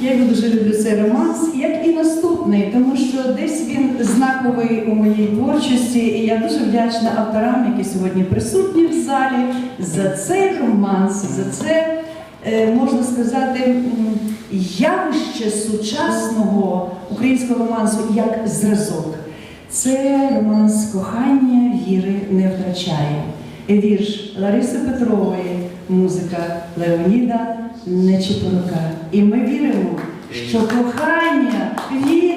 Я його дуже люблю цей романс, як і наступний, тому що десь він знаковий у моїй творчості, і я дуже вдячна авторам, які сьогодні присутні в залі, за цей романс, за це е, можна сказати явище сучасного українського романсу як зразок. Це романс кохання віри не втрачає. Вірш Лариси Петрової, музика Леоніда Нечипорука. І ми віримо, що кохання віри